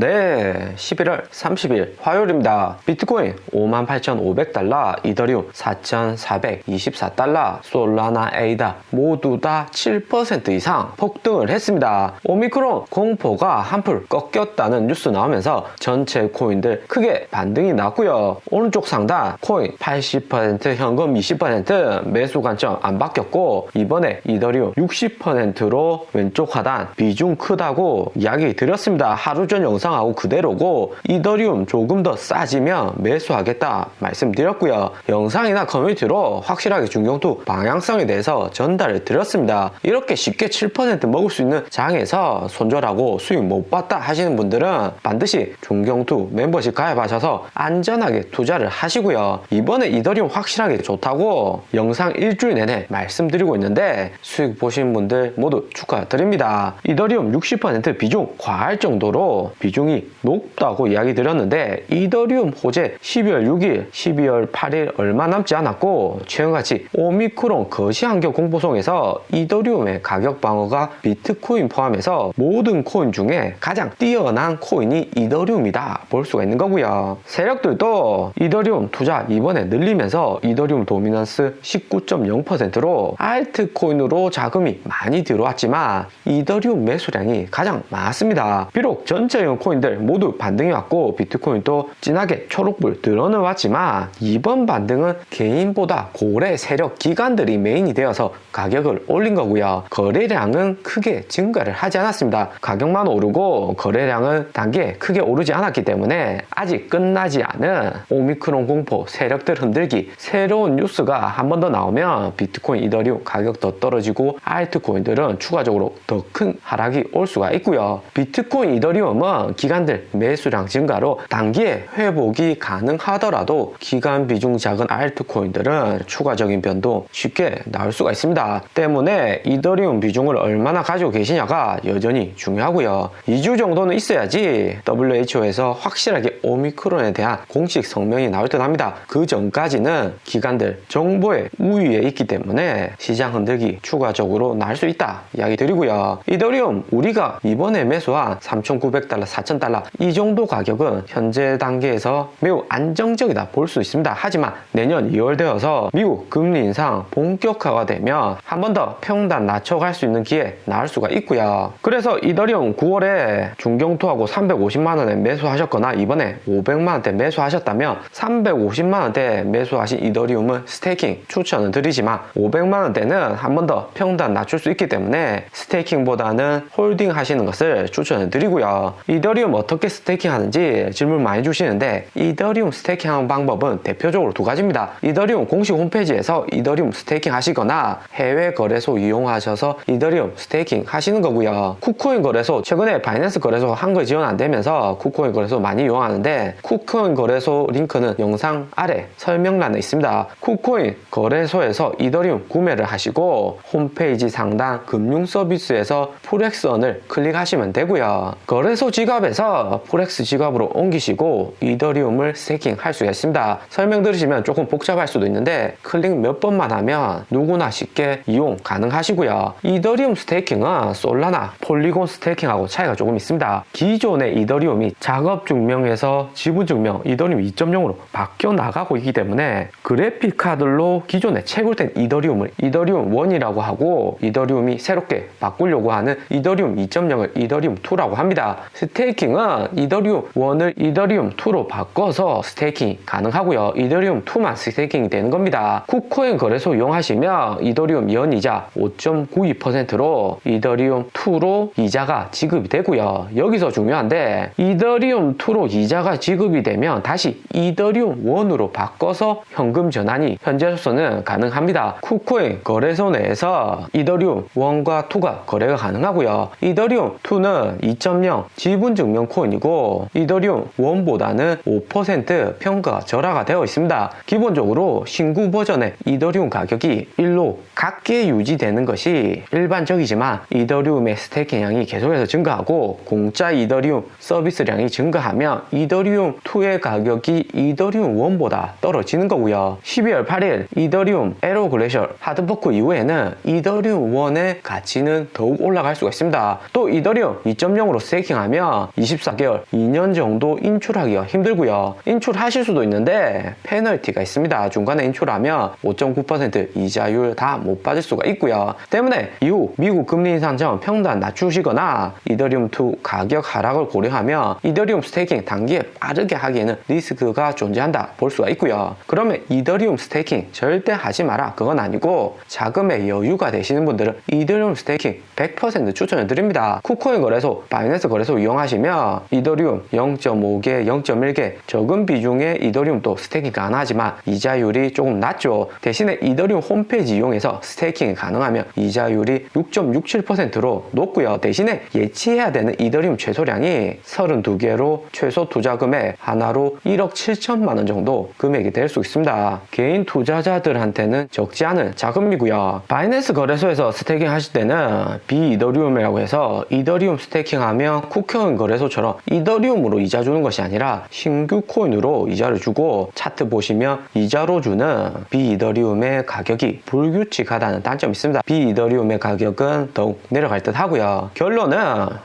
네, 11월 30일 화요일입니다. 비트코인 58,500달러, 이더리움 4,424달러, 솔라나 에이다 모두 다 7% 이상 폭등을 했습니다. 오미크론 공포가 한풀 꺾였다는 뉴스 나오면서 전체 코인들 크게 반등이 났고요. 오른쪽 상단 코인 80% 현금 20% 매수 관점 안 바뀌었고 이번에 이더리움 60%로 왼쪽 하단 비중 크다고 이야기 드렸습니다. 하루 전 영상 하고 그대로고 이더리움 조금 더 싸지면 매수하겠다 말씀드렸고요. 영상이나 커뮤니티로 확실하게 중경투 방향성에 대해서 전달을 드렸습니다. 이렇게 쉽게 7% 먹을 수 있는 장에서 손절하고 수익 못 봤다 하시는 분들은 반드시 중경투 멤버십 가입하셔서 안전하게 투자를 하시고요. 이번에 이더리움 확실하게 좋다고 영상 일주일 내내 말씀드리고 있는데 수익 보신 분들 모두 축하드립니다. 이더리움 60% 비중 과할 정도로 비 중이 높다고 이야기 드렸는데 이더리움 호재 12월 6일, 12월 8일 얼마 남지 않았고 최근같이 오미크론 거시 환경 공포성에서 이더리움의 가격 방어가 비트코인 포함해서 모든 코인 중에 가장 뛰어난 코인이 이더리움이다 볼 수가 있는 거고요. 세력들도 이더리움 투자 이번에 늘리면서 이더리움 도미넌스 19.0%로 알트코인으로 자금이 많이 들어왔지만 이더리움 매수량이 가장 많습니다. 비록 전체 형 코인들 모두 반등이 왔고 비트코인도 진하게 초록불 들어는 왔지만 이번 반등은 개인보다 고래 세력 기관들이 메인이 되어서 가격을 올린 거고요. 거래량은 크게 증가를 하지 않았습니다. 가격만 오르고 거래량은 단계 크게 오르지 않았기 때문에 아직 끝나지 않은 오미크론 공포 세력들 흔들기 새로운 뉴스가 한 번 더 나오면 비트코인 이더리움 가격 더 떨어지고 알트코인들은 추가적으로 더 큰 하락이 올 수가 있고요. 비트코인 이더리움은 기관들 매수량 증가로 단기에 회복이 가능하더라도 기간 비중 작은 알트코인들은 추가적인 변동 쉽게 나올 수가 있습니다. 때문에 이더리움 비중을 얼마나 가지고 계시냐가 여전히 중요하고요. 2주 정도는 있어야지 WHO에서 확실하게 오미크론에 대한 공식 성명이 나올 듯 합니다. 그 전까지는 기관들 정보의 우위에 있기 때문에 시장 흔들기 추가적으로 날 수 있다 이야기 드리고요. 이더리움 우리가 이번에 매수한 3,900달러, 4,000달러 이 정도 가격은 현재 단계에서 매우 안정적이다 볼 수 있습니다. 하지만 내년 2월 되어서 미국 금리 인상 본격화가 되면 한 번 더 평단 낮춰갈 수 있는 기회 나올 수가 있고요. 그래서 이더리움 9월에 중경투하고 350만 원에 매수하셨거나 이번에 500만 원대 매수하셨다면 350만 원대 매수하신 이더리움은 스테이킹 추천은 드리지만 500만 원대는 한 번 더 평단 낮출 수 있기 때문에 스테이킹보다는 홀딩 하시는 것을 추천을 드리고요. 이더 리움 어떻게 스테이킹 하는지 질문 많이 주시는데 이더리움 스테이킹 하는 방법은 대표적으로 두 가지입니다. 이더리움 공식 홈페이지에서 이더리움 스테이킹 하시거나 해외 거래소 이용하셔서 이더리움 스테이킹 하시는 거고요. 쿠코인 거래소 최근에 바이낸스 거래소 한글 지원 안 되면서 쿠코인 거래소 많이 이용하는데 쿠코인 거래소 링크는 영상 아래 설명란에 있습니다. 쿠코인 거래소에서 이더리움 구매를 하시고 홈페이지 상단 금융 서비스에서 포렉스원을 클릭하시면 되고요. 거래소 지갑 에서 포렉스 지갑으로 옮기시고 이더리움을 스테이킹 할 수가 있습니다. 설명 들으시면 조금 복잡할 수도 있는데 클릭 몇 번만 하면 누구나 쉽게 이용 가능하시고요. 이더리움 스테이킹은 솔라나 폴리곤 스테이킹하고 차이가 조금 있습니다. 기존의 이더리움이 작업 증명에서 지분 증명 이더리움 2.0으로 바뀌어 나가고 있기 때문에 그래픽 카드로 기존에 채굴된 이더리움을 이더리움 1이라고 하고 이더리움이 새롭게 바꾸려고 하는 이더리움 2.0을 이더리움 2라고 합니다. 스테이 킹은 이더리움 1을 이더리움 2로 바꿔서 스테이킹 가능하고요. 이더리움 2만 스테이킹이 되는 겁니다. 쿠코인 거래소 이용하시면 이더리움 연이자 5.92%로 이더리움 2로 이자가 지급이 되고요. 여기서 중요한데 이더리움 2로 이자가 지급이 되면 다시 이더리움 1으로 바꿔서 현금 전환이 현재 로서는 가능합니다. 쿠코인 거래소 내에서 이더리움 1과 2가 거래가 가능하고요. 이더리움 2는 2.0 지분 증명 코인이고 이더리움 원보다는 5% 평가 절하가 되어 있습니다. 기본적으로 신규 버전의 이더리움 가격이 1로 같게 유지되는 것이 일반적이지만 이더리움의 스테이킹량이 계속해서 증가하고 공짜 이더리움 서비스량이 증가하면 이더리움 2의 가격이 이더리움 1보다 떨어지는 거고요. 12월 8일 이더리움 에로 글래셜 하드포크 이후에는 이더리움 1의 가치는 더욱 올라갈 수가 있습니다. 또 이더리움 2.0으로 스테이킹하면 24개월, 2년 정도 인출하기가 힘들고요. 인출하실 수도 있는데 페널티가 있습니다. 중간에 인출하면 5.9% 이자율 다 못 받을 수가 있고요. 때문에 이후 미국 금리 인상 전 평단 낮추시거나 이더리움 2 가격 하락을 고려하면 이더리움 스테이킹 단기에 빠르게 하기에는 리스크가 존재한다 볼 수가 있고요. 그러면 이더리움 스테이킹 절대 하지 마라 그건 아니고 자금의 여유가 되시는 분들은 이더리움 스테이킹 100% 추천을 드립니다. 쿠코인 거래소, 바이낸스 거래소 이용하시 면 이더리움 0.5개, 0.1개 적은 비중의 이더리움도 스테이킹 가능하지만 이자율이 조금 낮죠. 대신에 이더리움 홈페이지 이용해서 스테이킹이 가능하면 이자율이 6.67%로 높고요. 대신에 예치해야 되는 이더리움 최소량이 32개로 최소 투자 금액 하나로 1억 7천만 원 정도 금액이 될 수 있습니다. 개인 투자자들한테는 적지 않은 자금이고요. 바이낸스 거래소에서 스테이킹 하실 때는 비이더리움이라고 해서 이더리움 스테이킹 하면 쿠코인 거래소처럼 이더리움으로 이자 주는 것이 아니라 신규 코인으로 이자를 주고 차트 보시면 이자로 주는 비이더리움의 가격이 불규칙하다는 단점이 있습니다. 비이더리움의 가격은 더욱 내려갈 듯 하고요. 결론은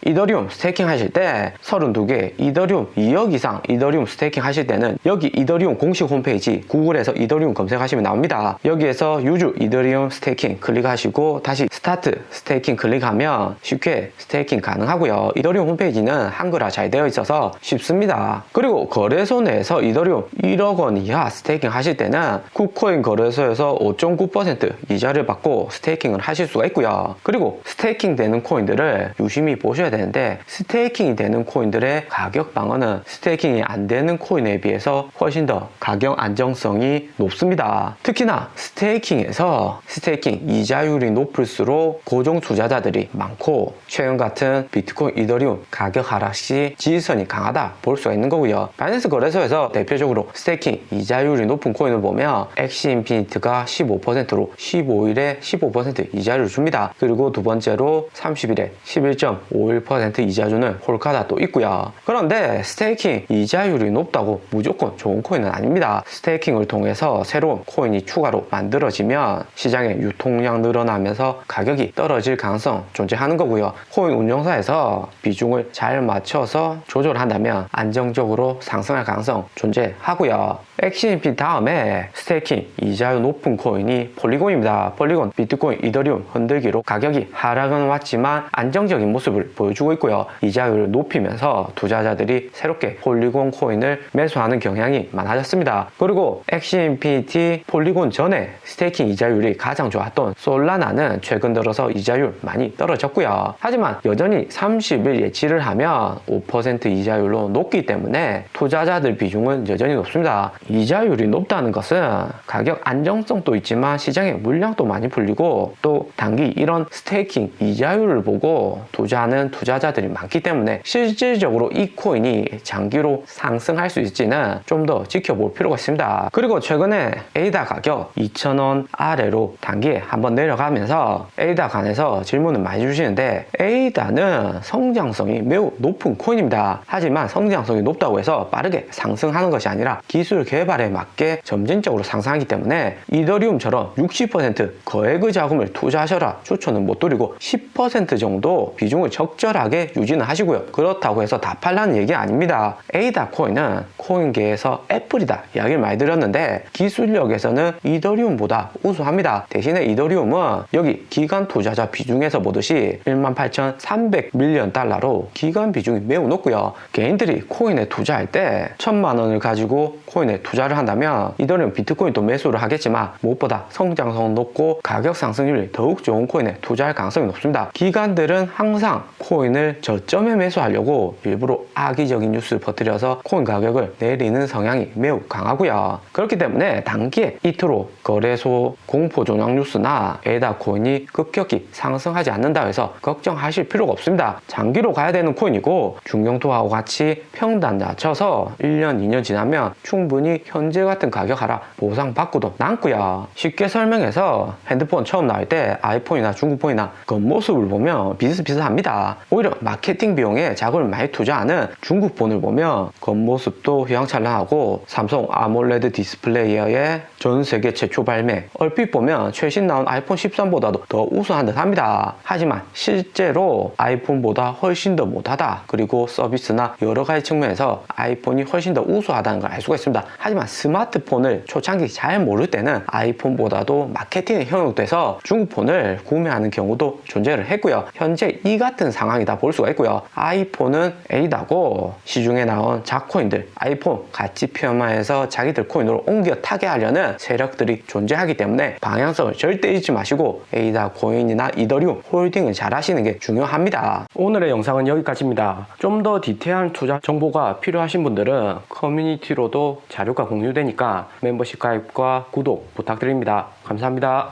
이더리움 스테이킹 하실 때 32개 이더리움 2억 이상 이더리움 스테이킹 하실 때는 여기 이더리움 공식 홈페이지 구글에서 이더리움 검색하시면 나옵니다. 여기에서 유주 이더리움 스테이킹 클릭하시고 다시 스타트 스테이킹 클릭하면 쉽게 스테이킹 가능하고요. 이더리움 홈페이지는 한글화 잘 되어 있어서 쉽습니다. 그리고 거래소 내에서 이더리움 1억 원 이하 스테이킹 하실 때는 쿠코인 거래소에서 5.9% 이자를 받고 스테이킹을 하실 수가 있고요. 그리고 스테이킹 되는 코인들을 유심히 보셔야 되는데 스테이킹이 되는 코인들의 가격 방어는 스테이킹이 안 되는 코인에 비해서 훨씬 더 가격 안정성이 높습니다. 특히나 스테이킹에서 스테이킹 이자율이 높을수록 고정 투자자들이 많고 최근 같은 비트코인 이더리움 가격 하락 시 지지선이 강하다 볼 수가 있는 거고요. 바이낸스 거래소에서 대표적으로 스테이킹 이자율이 높은 코인을 보면 엑시 인피니트가 15%로 15일에 15% 이자를 줍니다. 그리고 두 번째로 30일에 11.51% 이자 주는 홀카다도 있고요. 그런데 스테이킹 이자율이 높다고 무조건 좋은 코인은 아닙니다. 스테이킹을 통해서 새로운 코인이 추가로 만들어지면 시장의 유통량 늘어나면서 가격이 떨어질 가능성 존재하는 거고요. 코인 운영사에서 비중을 잘 맞춰서 조절한다면 안정적으로 상승할 가능성 존재하고요. 엑시인피 다음에 스테이킹 이자율 높은 코인이 폴리곤입니다. 폴리곤, 비트코인, 이더리움 흔들기로 가격이 하락은 왔지만 안정적인 모습을 보여주고 있고요. 이자율을 높이면서 투자자들이 새롭게 폴리곤 코인을 매수하는 경향이 많아졌습니다. 그리고 엑시인피니티 폴리곤 전에 스테이킹 이자율이 가장 좋았던 솔라나는 최근 들어서 이자율 많이 떨어졌고요. 하지만 여전히 30일 예치를 하면 5% 이자율로 높기 때문에 투자자들 비중은 여전히 높습니다. 이자율이 높다는 것은 가격 안정성도 있지만 시장에 물량도 많이 풀리고 또 단기 이런 스테이킹 이자율을 보고 투자하는 투자자들이 많기 때문에 실질적으로 이 코인이 장기로 상승할 수 있지는 좀 더 지켜볼 필요가 있습니다. 그리고 최근에 에이다 가격 2,000원 아래로 단기에 한번 내려가면서 에이다 관해서 질문을 많이 주시는데 에이다는 성장성이 매우 높은 코인입니다. 하지만 성장성이 높다고 해서 빠르게 상승하는 것이 아니라 기술 개발에 맞게 점진적으로 상승하기 때문에 이더리움처럼 60% 거액의 자금을 투자하셔라 추천은 못 드리고 10% 정도 비중을 적절하게 유지는 하시고요. 그렇다고 해서 다 팔라는 얘기 아닙니다. 에이다 코인은 코인계에서 애플이다 이야기를 많이 드렸는데 기술력에서는 이더리움보다 우수합니다. 대신에 이더리움은 여기 기관 투자자 비중에서 보듯이 18,300밀리언 달러로 기관 비중이 매우 높고요. 개인들이 코인에 투자할 때 천만 원을 가지고 코인에 투자를 한다면 이더리움 비트코인도 매수를 하겠지만 무엇보다 성장성 높고 가격 상승률이 더욱 좋은 코인에 투자할 가능성이 높습니다. 기관들은 항상 코인을 저점에 매수하려고 일부러 악의적인 뉴스를 퍼뜨려서 코인 가격을 내리는 성향이 매우 강하고요. 그렇기 때문에 단기에 이토록 거래소 공포 조작 뉴스나 에다 코인이 급격히 상승하지 않는다 해서 걱정하실 필요가 없습니다. 장기로 가야 되는 코인이고 중경토하고 같이 평단 낮춰서 1년, 2년 지나면 충분히 현재 같은 가격 하라 보상받고도 남고요. 쉽게 설명해서 핸드폰 처음 나올 때 아이폰이나 중국폰이나 겉모습을 보면 비슷비슷합니다. 오히려 마케팅 비용에 자금을 많이 투자하는 중국폰을 보면 겉모습도 휘황찬란하고 삼성 아몰레드 디스플레이어의 전 세계 최초 발매 얼핏 보면 최신 나온 아이폰 13보다도 더 우수한 듯 합니다. 하지만 실제로 아이폰보다 훨씬 더 못하다 그리고 서비스나 여러 가지 측면에서 아이폰이 훨씬 더 우수하다는 걸 알 수가 있습니다. 하지만 스마트폰을 초창기 잘 모를 때는 아이폰보다도 마케팅에 현혹돼서 중국폰을 구매하는 경우도 존재를 했고요. 현재 이 같은 상황이다 볼 수가 있고요. 아이폰은 A다고 시중에 나온 작코인들 아이폰 가치 폄하해서 자기들 코인으로 옮겨 타게 하려는 세력들이 존재하기 때문에 방향성을 절대 잊지 마시고 A다 코인이나 이더리움 홀딩을 잘 하시는 게 중요합니다. 오늘의 영상은 여기까지입니다. 좀 더 디테일한 투자 정보가 필요하신 분들은 커뮤니티로도 자료가 공유되니까 멤버십 가입과 구독 부탁드립니다. 감사합니다.